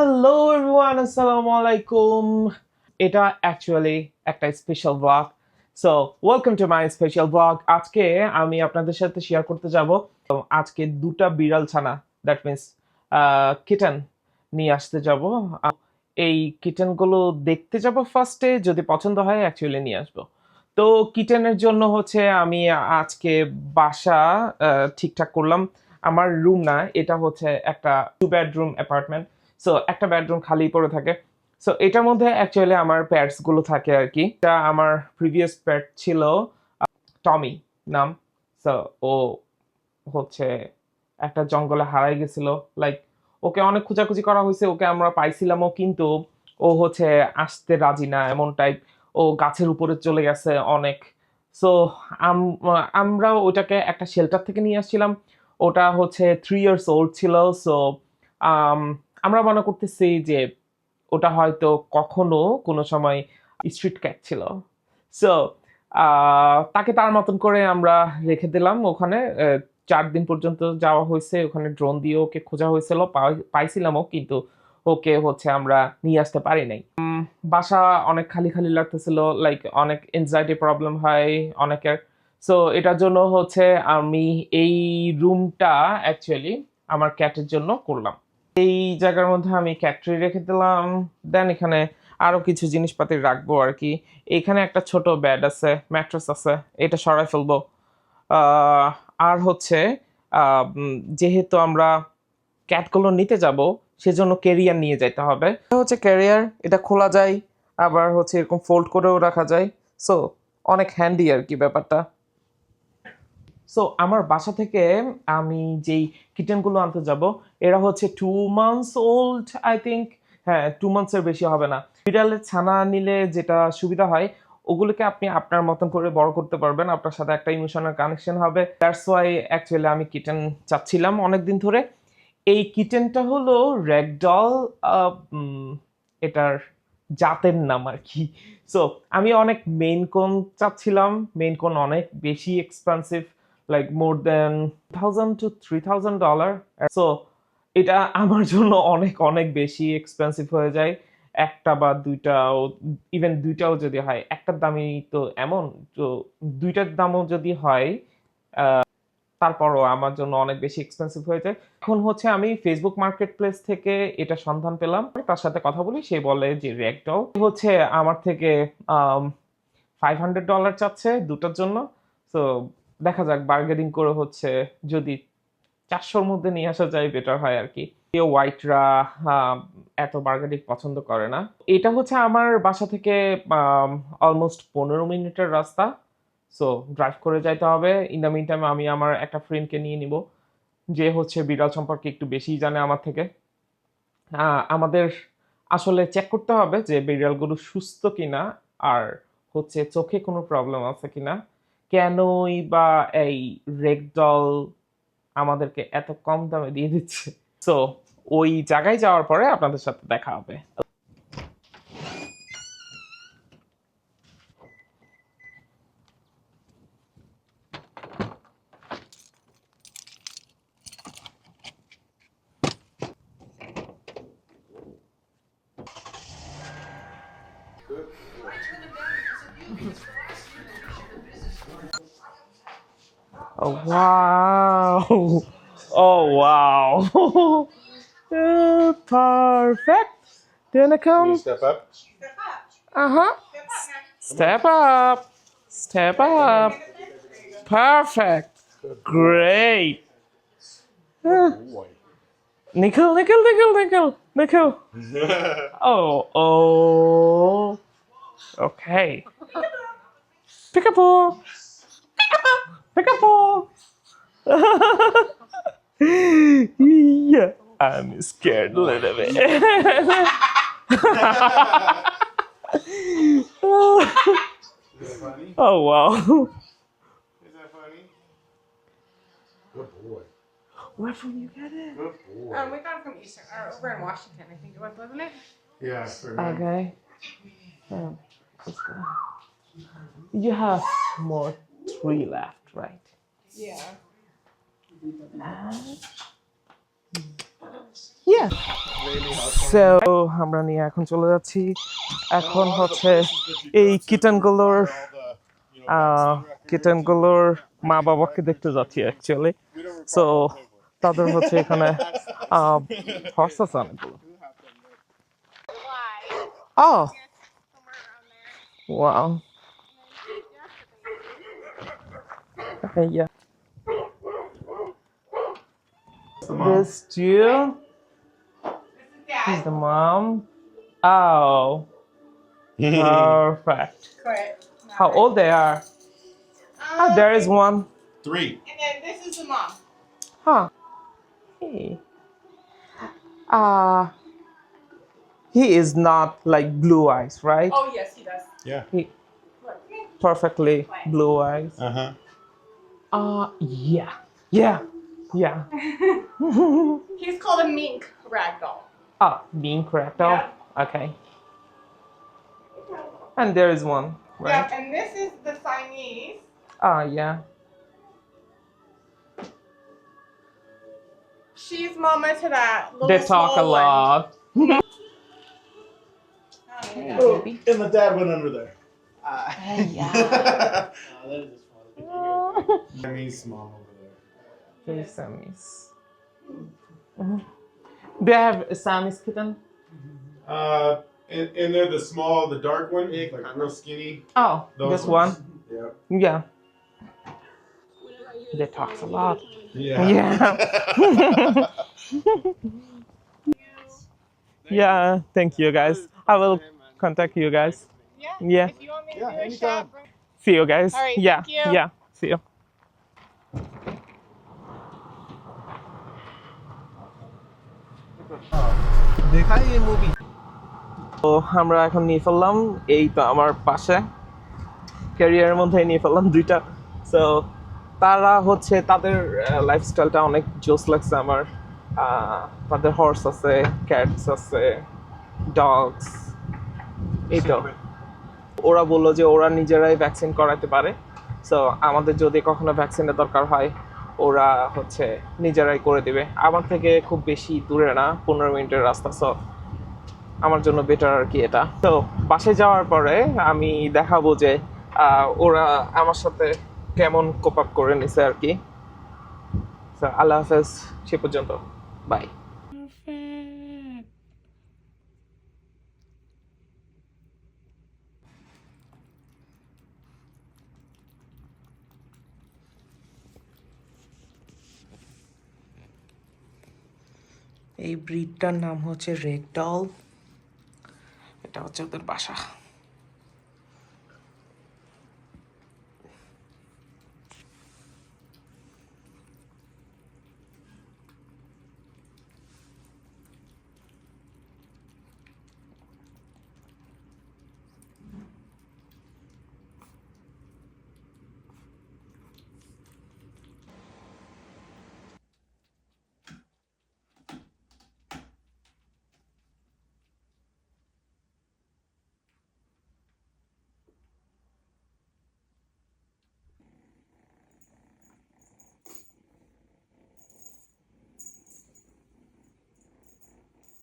Hello everyone আসসালামু আলাইকুম এটা অ্যাকচুয়ালি একটা special blog so welcome to my special blog আজকে আমি আপনাদের সাথে শেয়ার করতে যাব। আজকে দুটা বিড়াল ছানা দ্যাট মিন্স কিটেন নিয়ে আসতে যাব। এই কিটেনগুলো দেখতে যাব ফার্স্টে যদি পছন্দ হয় অ্যাকচুয়ালি নিয়ে আসব। তো কিটেনের জন্য হচ্ছে আমি আজকে বাসা ঠিকঠাক করলাম। আমার রুম না, এটা হচ্ছে একটা টু বেডরুম অ্যাপার্টমেন্ট সো একটা বেডরুম খালি পড়ে থাকে। সো এটার মধ্যে অ্যাকচুয়ালি আমার প্যাটসগুলো থাকে আর কি। এটা আমার প্রিভিয়াস প্যাট ছিল টমি নাম। সো ও হচ্ছে একটা জঙ্গলে হারাই গেছিল। লাইক ওকে অনেক খোঁজাখুঁজি করা হয়েছে, ওকে আমরা পাইছিলামও, কিন্তু ও হচ্ছে আসতে রাজি না, এমন টাইপ ও গাছের উপরে চলে গেছে অনেক। সো আমরা ওটাকে একটা শেল্টার থেকে নিয়ে আসছিলাম। ওটা হচ্ছে থ্রি ইয়ার্স ওল্ড ছিল। সো আমরা মনে করতেছি যে ওটা হয়তো কখনো কোনো সময় স্ট্রিট ক্যাট ছিল। সো তাকে তার মতন করে আমরা রেখে দিলাম ওখানে। চার দিন পর্যন্ত যাওয়া হয়েছে। ওখানে ড্রোন দিয়ে ওকে খোঁজা হয়েছিল, পাই- পাইছিলামও কিন্তু ওকে হচ্ছে আমরা নিয়ে আসতে পারি নাই। বাসা অনেক খালি খালি লাগতেছিল লাইক অনেক এনজাইটি প্রবলেম হয় অনেকের। সো এটার জন্য হচ্ছে আমি এই রুমটা অ্যাকচুয়ালি আমার ক্যাটের জন্য করলাম। এই জায়গার মধ্যে আমি ক্যাটরি রেখে দিলাম। দেন এখানে আরও কিছু জিনিসপাতি রাখব আর কি। এখানে একটা ছোট ব্যাড আছে ম্যাট্রেস আছে, এটা সরাই ফেলব। আর হচ্ছে যেহেতু আমরা ক্যাটগুলো নিতে যাব, সেজন্য ক্যারিয়ার নিয়ে যেতে হবে। হচ্ছে ক্যারিয়ার এটা খোলা যায়, আবার হচ্ছে এরকম ফোল্ড করেও রাখা যায়। সো অনেক হ্যান্ডি আর কি ব্যাপারটা। সো আমার বাসা থেকে আমি যেই কিটেনগুলো আনতে যাব, এরা হচ্ছে two months old I think হ্যাঁ টু মান্থসের বেশি হবে না। বিড়ালের ছানা নিলে যেটা সুবিধা হয়, ওগুলোকে আপনি আপনার মতন করে বড় করতে পারবেন। আপনার সাথে একটা ইমোশনাল কানেকশন হবে। দ্যাটস ওয়াই অ্যাকচুয়ালি আমি কিটেন চাচ্ছিলাম অনেকদিন ধরে। এই কিটেনটা হলো র্যাগডল এটার জাতের নাম আর কি। সো আমি অনেক মেইন কোন চাচ্ছিলাম। মেইন কোন অনেক বেশি expensive like more than thousand two three thousand dollar so এটা আমার জন্য অনেক অনেক বেশি এক্সপেন্সিভ হয়ে যায়। একটা বা দুইটাও ইভেন দুইটাও যদি হয় একটার দামই তো এমন। তো দুইটার দামও যদি হয় তারপরও আমার জন্য অনেক বেশি এক্সপেন্সিভ হয়ে যায়। এখন হচ্ছে আমি ফেসবুক মার্কেট প্লেস থেকে এটা সন্ধান পেলাম। তার সাথে কথা বলি, সে বলে যে রেকটাও হচ্ছে আমার থেকে ফাইভ হান্ড্রেড ডলার চাচ্ছে দুটোর জন্য। তো দেখা যাক বার্গেনিং করে হচ্ছে যদি চারশোর মধ্যে নিয়ে আসা যায় বেটার হয় আর কি। কেউ হোয়াইটরা এত বার্গেনিং পছন্দ করে না। এটা হচ্ছে আমার বাসা থেকে অলমোস্ট পনেরো মিনিটের রাস্তা। সো ড্রাইভ করে যাইতে হবে। ইন দ্য মিন টাইম আমি আমার একটা ফ্রেন্ডকে নিয়ে নিব। যে হচ্ছে বিড়াল সম্পর্কে একটু বেশি জানে আমার থেকে। আমাদের আসলে চেক করতে হবে যে বিড়ালগুলো সুস্থ কিনা, আর হচ্ছে চোখে কোনো প্রবলেম আছে কিনা। কেনই বা এই রেগডল আমাদেরকে এত কম দামে দিয়ে দিচ্ছে? সো ওই জায়গায় যাওয়ার পরে আপনাদের সাথে দেখা হবে। Oh wow! Oh wow! Perfect. Then wanna come? step up? Uh huh. Step up. Step up. Perfect. Great. Uh, nickel, nickel, nickel, nickel, nickel. Oh, oh. Okay. Peekaboo. Peekaboo. Yeah. I'm scared a little bit. Is that funny? oh wow. Is that funny? Good boy. Where from you get it? Good boy. Um, we got it from Eastern, or over in Washington, I think it was, wasn't it? yeah, for him. Okay. Um, let's go. You have more three left, right? Yeah. So আমরা নিয়ে এখন চলে যাচ্ছি। এখন হচ্ছে এই কিটেনগুলোর কিটেনগুলোর মা বাবাকে দেখতে যাচ্ছি অ্যাকচুয়ালি সো তাদের হচ্ছে এখানে হর্স আছে অনেকগুলো Oh, wow. Okay, yeah. This too. Is the mom? Oh, perfect. Quit. How old they are? Oh, there is one. Three. And then this is the mom. Huh. Hey. Uh, he is not like blue eyes, right? Oh yes, he does. Yeah. He perfectly blue eyes. Uh huh. Uh, yeah, yeah, yeah. He's called a mink ragdoll. Ah, mink correct. Oh, okay. And there is one, right? Yep, and this is the Siamese. Ah, yeah. She's mama to that little They talk a lot. Oh, Oh, and the dad went under there. yeah. That means mom over there. There's Sammy's. Mhm. Do I have a Sammy's kitten? Uh, and, and they're the small, the dark one, like real skinny. Oh, Those this ones. one. Yeah. Yeah. They talks a lot. Yeah. Yeah. yeah. Thank you, guys. I will contact you guys. Yeah. Yeah. If you want me to Yeah, do a anytime. shot, See you guys. All right, yeah. thank you. Yeah. See you. তো আমরা এখন নিয়ে ফেললাম এই তো আমার পাশে। ক্যারিয়ারের মধ্যে নিয়ে ফেললাম দুইটা। সো তারা হচ্ছে তাদের লাইফস্টাইলটা অনেক জোস লাগছে আমার। তাদের হর্স আছে ক্যাটস আছে ডগস এই তো। ওরা বলল যে ওরা নিজেরাই ভ্যাকসিন করাতে পারে। সো আমাদের যদি কখনো ভ্যাকসিনের দরকার হয় ওরা হচ্ছে নিজেরাই করে দিবে। আমার থেকে খুব বেশি দূরে না, পনেরো মিনিটের রাস্তা সব আমার জন্য বেটার আর কি এটা। তো বাসে যাওয়ার পরে আমি দেখাবো যে ওরা আমার সাথে কেমন কোপ আপ করে নিছে আর কি। আল্লাহ হাফেজ, সে পর্যন্ত। বাই এই ব্রিডটার নাম হচ্ছে রেগডল এটা হচ্ছে ওদের বাসা।